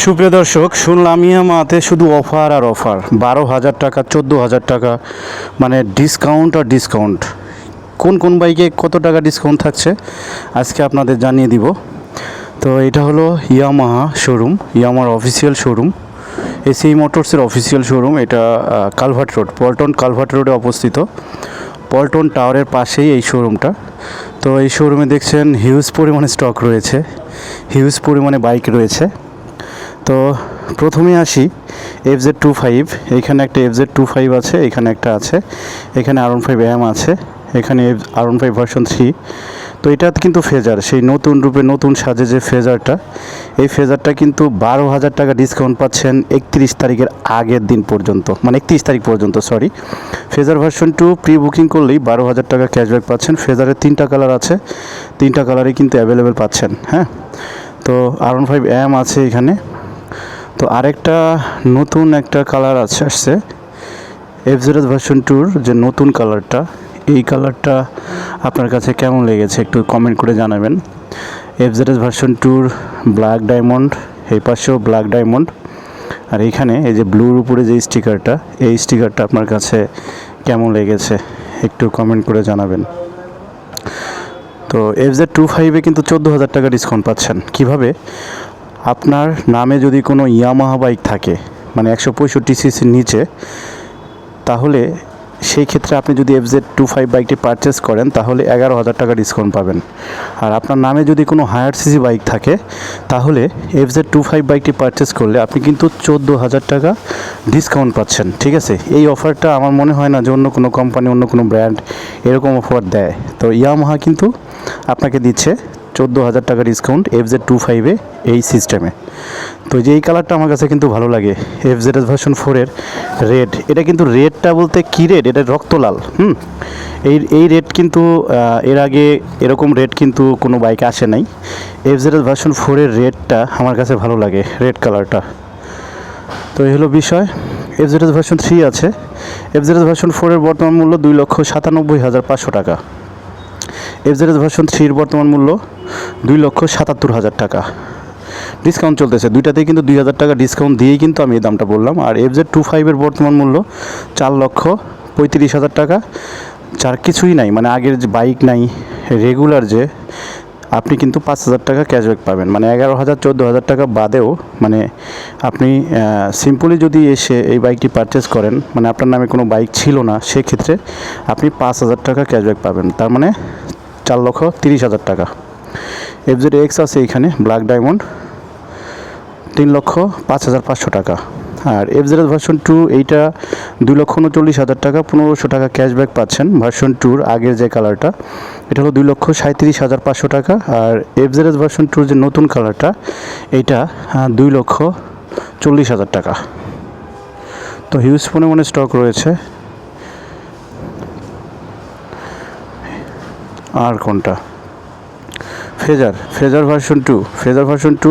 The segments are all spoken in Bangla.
সুপ্রিয় দর্শক, শুনলাম ইয়ামাতে শুধু অফার আর অফার। বারো হাজার টাকা, চোদ্দ হাজার টাকা মানে ডিসকাউন্ট আর ডিসকাউন্ট কোন কোন বাইকে কত টাকা ডিসকাউন্ট থাকছে, আজকে আপনাদের জানিয়ে দিব। তো এটা হলো ইয়ামাহা শোরুম ইয়ামার অফিসিয়াল শোরুম এসি মোটরসের অফিসিয়াল শোরুম এটা কালভার্ট রোড, পল্টন কালভার্ট রোডে অবস্থিত। পল্টন টাওয়ারের পাশেই এই শোরুমটা তো এই শোরুমে দেখছেন হিউজ পরিমাণে স্টক রয়েছে হিউজ পরিমাণে বাইক রয়েছে। তো প্রথমে আসি এফ জেড টু ফাইভ এখানে একটা এফ জেড টু ফাইভ আছে, এখানে একটা আছে, এখানে আর ওয়ান ফাইভ এম আছে, এখানে R one five version three তো এটা কিন্তু ফেজার সেই নতুন রূপে নতুন সাজে যে ফেজারটা এই ফেজারটা কিন্তু বারো হাজার টাকা ডিসকাউন্ট পাচ্ছেন একত্রিশ তারিখের আগের দিন পর্যন্ত মানে একত্রিশ তারিখ পর্যন্ত sorry Fazer version two pre booking করলেই বারো হাজার টাকা ক্যাশব্যাক পাচ্ছেন। ফেজারের তিনটা কালার আছে, তিনটা কালারই কিন্তু অ্যাভেলেবেল পাচ্ছেন হ্যাঁ। তো আর ওয়ান ফাইভ এম আছে এখানে তো আরেকটা নতুন একটা কালার আছে, আসছে। এফ জেড ভার্সন টুর যে নতুন কালারটা এই কালারটা আপনার কাছে কেমন লেগেছে একটু কমেন্ট করে জানাবেন। এফ জেড ভার্সন টুর ব্ল্যাক ডায়মন্ড এই পাশেও ব্ল্যাক ডায়মন্ড আর এইখানে এই যে ব্লুর উপরে যে স্টিকারটা এই স্টিকারটা আপনার কাছে কেমন লেগেছে একটু কমেন্ট করে জানাবেন। তো এফ জেড টু ফাইভে কিন্তু চোদ্দ হাজার টাকা ডিসকাউন্ট পাচ্ছেন। কীভাবে? আপনার নামে যদি কোনো ইয়ামাহা বাইক থাকে মানে একশো পঁয়ষট্টি সিসির নিচে, তাহলে সেই ক্ষেত্রে আপনি যদি এফ জেড টু ফাইভ বাইকটি পারচেস করেন, তাহলে এগারো হাজার টাকা ডিসকাউন্ট পাবেন। আর আপনার নামে যদি কোনো হায়ার সিসি বাইক থাকে, তাহলে এফ জেড টু ফাইভ বাইকটি পারচেস করলে আপনি কিন্তু চোদ্দ হাজার টাকা ডিসকাউন্ট পাচ্ছেন, ঠিক আছে? এই অফারটা আমার মনে হয় না যে অন্য কোনো কোম্পানি অন্য কোনো ব্র্যান্ড এরকম অফার দেয়। তো ইয়ামাহা কিন্তু আপনাকে দিচ্ছে চোদ্দ হাজার টাকা ডিসকাউন্ট এফ জেড টু ফাইভে এই সিস্টেমে তো যে এই কালারটা আমার কাছে কিন্তু ভালো লাগে এফ জেড এস ভার্সন ফোরের রেড এটা কিন্তু রেডটা বলতে কী রেড এটা রক্তলাল, হুম? এই এই রেড কিন্তু এর আগে এরকম রেড কিন্তু কোনো বাইকে আসে নাই। এফ জেড এস ভার্সন ফোরের রেডটা আমার কাছে ভালো লাগে রেড কালারটা তো এই হলো বিষয়। F Z S version three আছে। এফ জেড এস ভার্সন ফোরের বর্তমান মূল্য দুই লক্ষ সাতানব্বই হাজার পাঁচশো টাকা। এফ জেড এস ভার্সন থ্রির বর্তমান মূল্য দুই লক্ষ সাতাত্তর হাজার টাকা। ডিসকাউন্ট চলতেছে। দুইটাতেই কিন্তু দুই হাজার টাকা ডিসকাউন্ট দিয়েই কিন্তু আমি এই দামটা বললাম। আর এফ জেড টু ফাইভের বর্তমান মূল্য চার লক্ষ পঁয়ত্রিশ হাজার টাকা। যার কিছুই নাই মানে আগের যে বাইক নাই রেগুলার যে আপনি কিন্তু পাঁচ হাজার টাকা ক্যাশব্যাক পাবেন। মানে এগারো হাজার, চোদ্দ হাজার টাকা বাদেও মানে আপনি সিম্পলি যদি এসে এই বাইকটি পারচেস করেন মানে আপনার নামে কোনো বাইক ছিল না, সেক্ষেত্রে আপনি পাঁচ হাজার টাকা ক্যাশব্যাক পাবেন। তার মানে চার লক্ষ তিরিশ হাজার টাকা। এফ জেড এক্স আছে এখানে ব্ল্যাক ডায়মন্ড তিন লক্ষ পাঁচ হাজার পাঁচশো টাকা। আর এফ জেড ভার্সন টু এইটা দুই লক্ষ উনচল্লিশ হাজার টাকা, পনেরোশো টাকা ক্যাশব্যাক পাচ্ছেন ভার্সন টুর আগের যে কালারটা এটা হলো দুই লক্ষ সাঁত্রিশ হাজার পাঁচশো টাকা আর এফ জেড ভার্সন টুর যে নতুন কালারটা এইটা দুই লক্ষ চল্লিশ হাজার টাকা। তো হিউজ পরিমাণে স্টক রয়েছে। আর কোনটা? Fazer Fazer version two Fazer version two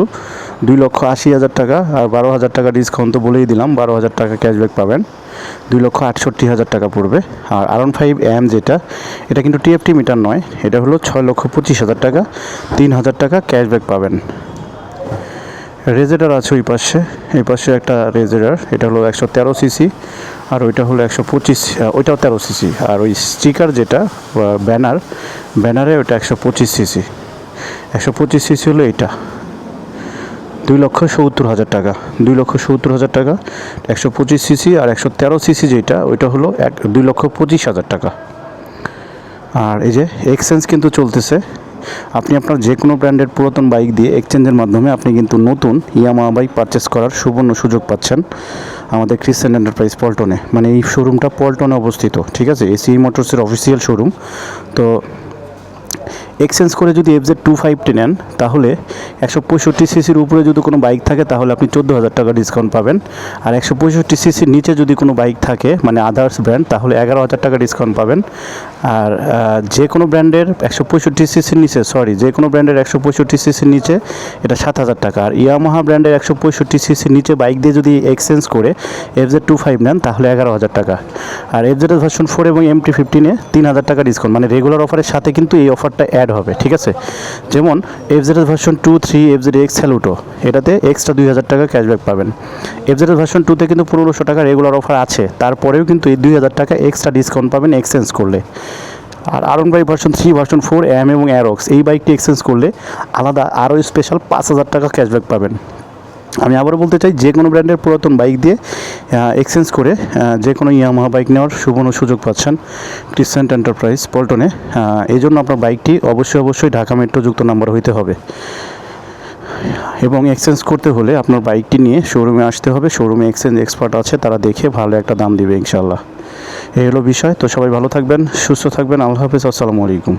দুই লক্ষ আশি হাজার টাকা আর বারো হাজার টাকা ডিসকাউন্ট তো বলেই দিলাম, বারো হাজার টাকা ক্যাশব্যাক পাবেন। দুই লক্ষ আটষট্টি হাজার টাকা পড়বে। আর আর ফাইভ এম যেটা, এটা কিন্তু টিএফটি মিটার নয়, এটা হলো ছয় লক্ষ পঁচিশ হাজার টাকা, তিন হাজার টাকা ক্যাশব্যাক পাবেন। রেজেডার আছে ওই পাশে, এই পাশে একটা রেজেডার এটা হলো একশো তেরো সিসি আর ওইটা হলো একশো পঁচিশ ওইটাও তেরো সিসি আর ওই স্টিকার যেটা ব্যানার ব্যানারে ওইটা একশো পঁচিশ সিসি একশো পঁচিশ সিসি হলো এইটা। দুই লক্ষ সত্তর হাজার টাকা। দুই লক্ষ সত্তর হাজার টাকা, একশো পঁচিশ সিসি আর একশো তেরো সিসি যেটা, ওইটা হলো এক, দুই লক্ষ পঁচিশ হাজার টাকা। আর এই যে এক্সচেঞ্জ কিন্তু চলতেছে। আপনি আপনার যে কোনো ব্র্যান্ডের পুরাতন বাইক দিয়ে এক্সচেঞ্জের মাধ্যমে আপনি কিন্তু নতুন ইয়ামা বাইক পারচেস করার সুবর্ণ সুযোগ পাচ্ছেন আমাদের ক্রিশ্চান এন্টারপ্রাইজ পল্টনে মানে এই শোরুমটা পল্টনে অবস্থিত, ঠিক আছে? এসি মোটরসের অফিসিয়াল শোরুম তো এক্সচেঞ্জ করে যদি এফ জেড টু ফাইভটি নেন, তাহলে একশো পঁয়ষট্টি সিসির উপরে যদি কোনো বাইক থাকে, তাহলে আপনি চোদ্দ হাজার টাকা ডিসকাউন্ট পাবেন। আর একশো পঁয়ষট্টি সিসির নিচে যদি কোনো বাইক থাকে মানে আদার্স ব্র্যান্ড তাহলে এগারো হাজার টাকা ডিসকাউন্ট পাবেন। আর যে কোনো ব্র্যান্ডের একশো পঁয়ষট্টি সিসির নিচে সরি যে কোনো ব্র্যান্ডের একশো পঁয়ষট্টি সিসির নিচে, এটা সাত হাজার টাকা। আর ইয়ামাহা ব্র্যান্ডের একশো পঁয়ষট্টি সিসির নিচে বাইক দিয়ে যদি এক্সচেঞ্জ করে এফ জেড টু ফাইভ নেন, তাহলে এগারো হাজার টাকা। আর এফ জেড ভার্সন ফোর এবং এম টি ফিফটিনে তিন হাজার টাকা ডিসকাউন্ট মানে রেগুলার অফারের সাথে কিন্তু এই অফারটা অফারটা অ্যাড হবে, ঠিক আছে? যেমন F Z version two three F Z X Saluto এটাতে এক্সট্রা দুই হাজার টাকা ক্যাশব্যাক পাবেন। এফ জেড ভার্সন টুতে কিন্তু পনেরোশো টাকা রেগুলার অফার আছে, তারপরেও কিন্তু এই দুই হাজার টাকা এক্সট্রা ডিসকাউন্ট পাবেন এক্সচেঞ্জ করলে। আর আরন bike version three version four M এবং অ্যারক্স এই বাইকটি এক্সচেঞ্জ করলে আলাদা আরও স্পেশাল পাঁচ হাজার টাকা ক্যাশব্যাক পাবেন। আমি আবারও বলতে চাই, যে কোনো ব্র্যান্ডের পুরাতন বাইক দিয়ে এক্সচেঞ্জ করে যে কোনো ইয়ামাহা বাইক নেওয়ার সুবর্ণ সুযোগ পাচ্ছেন ক্রিসেন্ট এন্টারপ্রাইজ পল্টনে। এই জন্য আপনার বাইকটি অবশ্যই অবশ্যই ঢাকা মেট্রো যুক্ত নাম্বার হইতে হবে। এবং এক্সচেঞ্জ করতে হলে আপনার বাইকটি নিয়ে শোরুমে আসতে হবে। শোরুমে এক্সচেঞ্জ এক্সপার্ট আছে, তারা দেখে ভালো একটা দাম দেবে ইনশাল্লাহ এই হলো বিষয়। তো সবাই ভালো থাকবেন, সুস্থ থাকবেন। আল্লাহ হাফিজ। আসসালামু আলাইকুম।